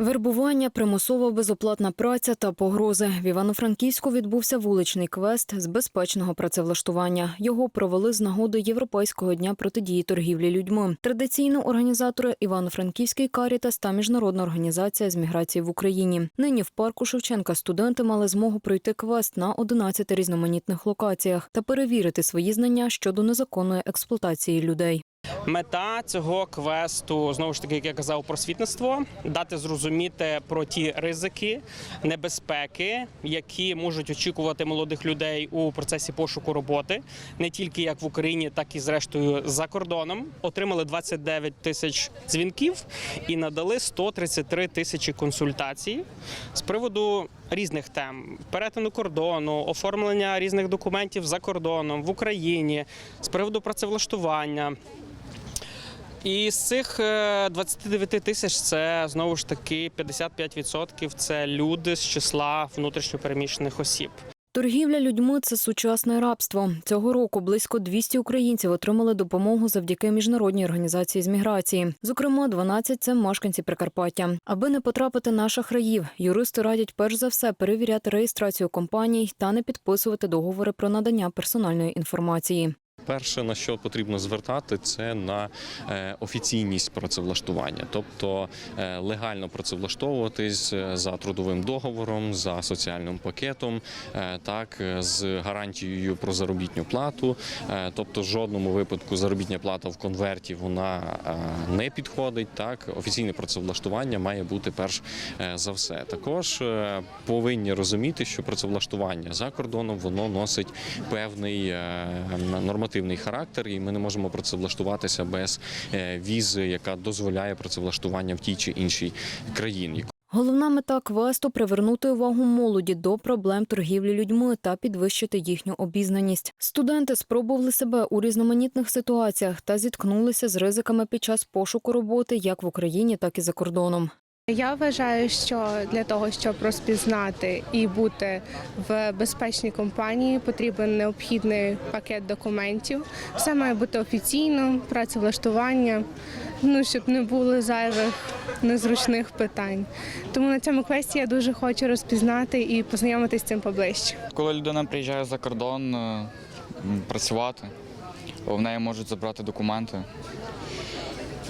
Вербування, примусова безоплатна праця та погрози. В Івано-Франківську відбувся вуличний квест з безпечного працевлаштування. Його провели з нагоди Європейського дня протидії торгівлі людьми. Традиційно організатори Івано-Франківський Карітас та міжнародна організація з міграції в Україні. Нині в парку Шевченка студенти мали змогу пройти квест на 11 різноманітних локаціях та перевірити свої знання щодо незаконної експлуатації людей. Мета цього квесту знову ж таки, як я казав, просвітництво дати зрозуміти про ті ризики, небезпеки, які можуть очікувати молодих людей у процесі пошуку роботи, не тільки як в Україні, так і зрештою за кордоном. Отримали 29 тисяч дзвінків і надали 133 тисячі консультацій з приводу різних тем: перетину кордону, оформлення різних документів за кордоном в Україні, з приводу працевлаштування. І з цих е, 29 тисяч це знову ж таки 55% це люди з числа внутрішньопереміщених осіб. Торгівля людьми це сучасне рабство. Цього року близько 200 українців отримали допомогу завдяки міжнародній організації з міграції. Зокрема, 12 – це мешканці Прикарпаття. Аби не потрапити на шахраїв, юристи радять перш за все перевіряти реєстрацію компаній та не підписувати договори про надання персональної інформації. Перше, на що потрібно звертати, це на е, офіційність працевлаштування, тобто е, легально працевлаштовуватись е, за трудовим договором, за соціальним пакетом, так з гарантією про заробітну плату. Тобто, в жодному випадку заробітня плата в конверті вона не підходить. Так, офіційне працевлаштування має бути перш за все. Також повинні розуміти, що працевлаштування за кордоном воно носить певний е, нормативний характер, і ми не можемо працевлаштуватися без е, візи, яка дозволяє працевлаштування в тій чи іншій країні. Головна мета квесту привернути увагу молоді до проблем торгівлі людьми та підвищити їхню обізнаність. Студенти спробували себе у різноманітних ситуаціях та зіткнулися з ризиками під час пошуку роботи як в Україні, так і за кордоном. Я вважаю, що для того, щоб розпізнати і бути в безпечній компанії, потрібен необхідний пакет документів. Все має бути офіційно, працевлаштування, ну щоб не було зайвих незручних питань. Тому на цьому квесті я дуже хочу розпізнати і познайомитися з цим поближче. Коли людина приїжджає за кордон е, працювати, в неї можуть забрати документи.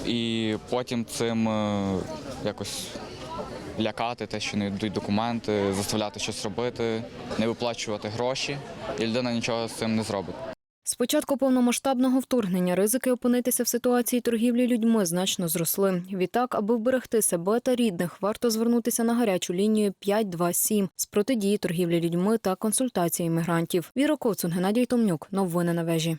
І потім цим е, якось лякати те, що не йдуть документи, заставляти щось робити, не виплачувати гроші, і людина нічого з цим не зробить. З початку повномасштабного вторгнення ризики опинитися в ситуації торгівлі людьми значно зросли. Відтак, аби вберегти себе та рідних, варто звернутися на гарячу лінію 527 з протидії торгівлі людьми та консультації мігрантів. Віра Ковцун, Геннадій Томнюк. Новини на вежі.